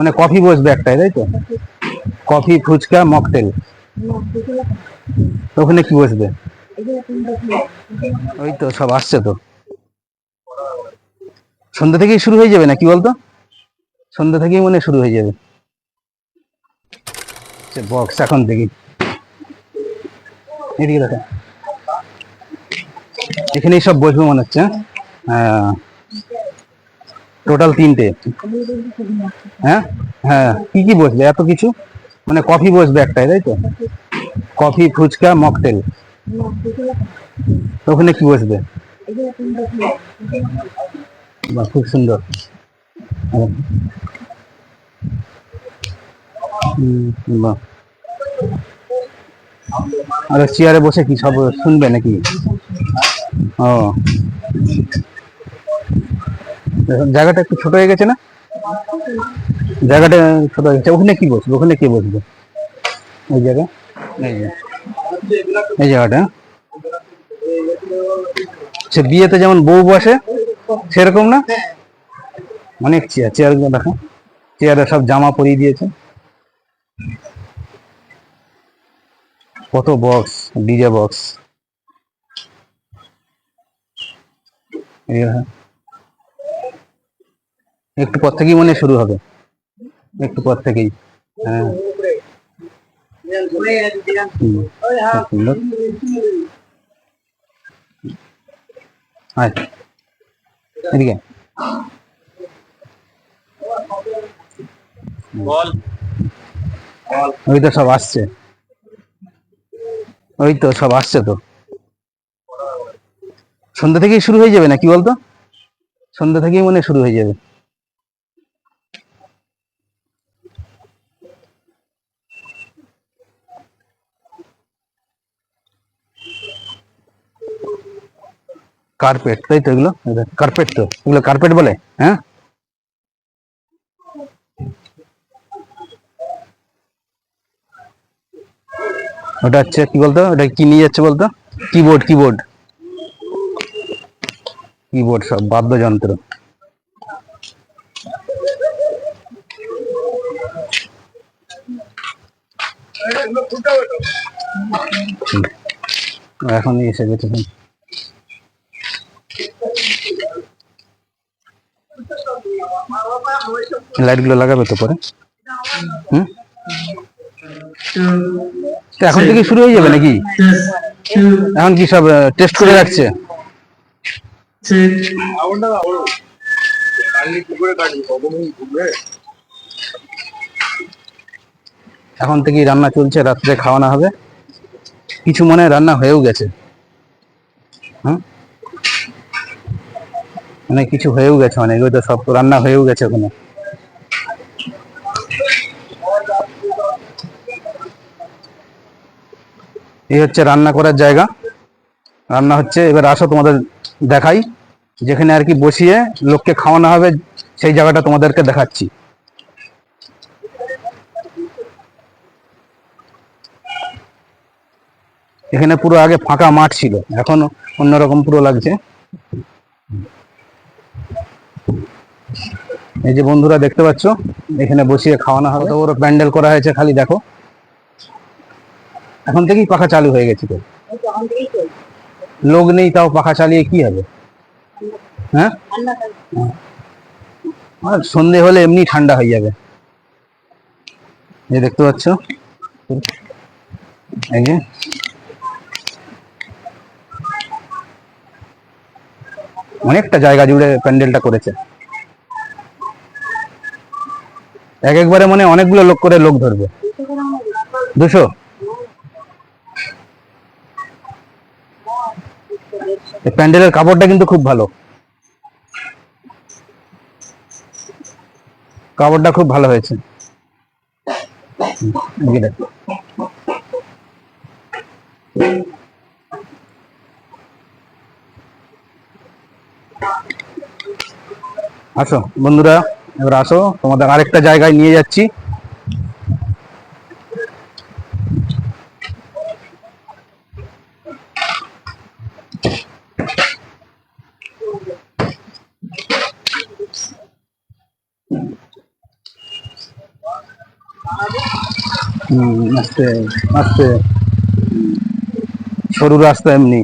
মানে কফি বসবে একটাই, তাই তো? Coffee, phuchka, mocktail. ওখানে কি বসবে? ওই তো সব আসছে তো। সন্ধ্যা থেকেই শুরু হয়ে যাবে না কি বলতো? সন্ধ্যা থেকেই মনে শুরু হয়ে যাবে। বক্স এখন থেকে এদিকে দেখো। এখানেই সব বসবে মনে হচ্ছে হ্যাঁ। টোটাল তিনটে। হ্যাঁ? হ্যাঁ। কি কি বসবে? এত কিছু? মানে কফি বসবে একটাই, তাই তো? Coffee, phuchka, mocktail. ওখানে কি বসবে? খুব সুন্দর। আর, চেয়ারে বসে কি সব শুনবে নাকি? ও। জায়গাটা একটু ছোট হয়ে গেছে না? জায়গাটা ছোট হয়ে গেছে। ওখানে কি বসবে? ওখানে কে বসবে? ওই জায়গা? এই জায়গাটা। সে বিয়েতে যেমন বউ বসে, সেরকম না? অনেক চেয়ার চেয়ারগুলো দেখো। চেয়ারে সব জামা পরিয়ে দিয়েছে। কত বক্স ডিজে বক্স একটু পর থেকেই মনে শুরু হবে। একটু পর থেকেই। হ্যাঁ। এদিকে। ওই তো সব আসছে। ওই তো সব আসছে তো। সন্ধ্যা থেকেই শুরু হয়ে যাবে না কি বলতো? সন্ধ্যা থেকেই মনে শুরু হয়ে যাবে। কার্পেট তাই তো এগুলো? কার্পেট তো, এগুলো কার্পেট বলে হ্যাঁ? ওটা হচ্ছে কি বলতো? ওটা কি নিয়ে যাচ্ছে বলতো? কিবোর্ড কিবোর্ড কিবোর্ড সব, বাদ্যযন্ত্র। এখন এসে গেছে হুম। লাইটগুলো লাগাবে তো পরে? হুম? এখন থেকে শুরু হয়ে যাবে নাকি? এখন কি সব টেস্ট করে রাখছে? এখন থেকেই রান্না চলছে, রাত্রে খাওয়ানো হবে। কিছু মনে রান্না হয়েও গেছে। মানে কিছু হয়েও গেছে অনেক ওই তো সব রান্না হয়েও গেছে ওখানে। এই হচ্ছে রান্না করার জায়গা। রান্না হচ্ছে, এবার আসো তোমাদের দেখাই। যেখানে আর কি বসিয়ে লোককে খাওয়ানো হবে, সেই জায়গাটা তোমাদেরকে দেখাচ্ছি। এখানে পুরো আগে ফাঁকা মাঠ ছিল, এখন অন্যরকম পুরো লাগছে। এই যে বন্ধুরা দেখতে পাচ্ছ এখানে বসিয়ে খাওয়ানো হবে। তো বড় প্যান্ডেল করা হয়েছে খালি দেখো। এখন থেকেই পাখা চালু হয়ে গেছে তো। লোক নেই তাও পাখা চালিয়ে কি হবে? হ্যাঁ? আর সন্ধে হলে এমনি ঠান্ডা হয়ে যাবে। এই দেখতে পাচ্ছ। এই যে। অনেকটা জায়গা জুড়ে প্যান্ডেলটা করেছে। এক একবারে মানে অনেকগুলো লোক করে লোক ধরবে। দুশো? প্যান্ডেলের কাপড়টা কিন্তু খুব ভালো। কাপড়টা খুব ভালো হয়েছে। আসো, বন্ধুরা। এবার আসো তোমাদের আরেকটা জায়গায় নিয়ে যাচ্ছি। আস্তে আস্তে। সরু রাস্তা এমনি।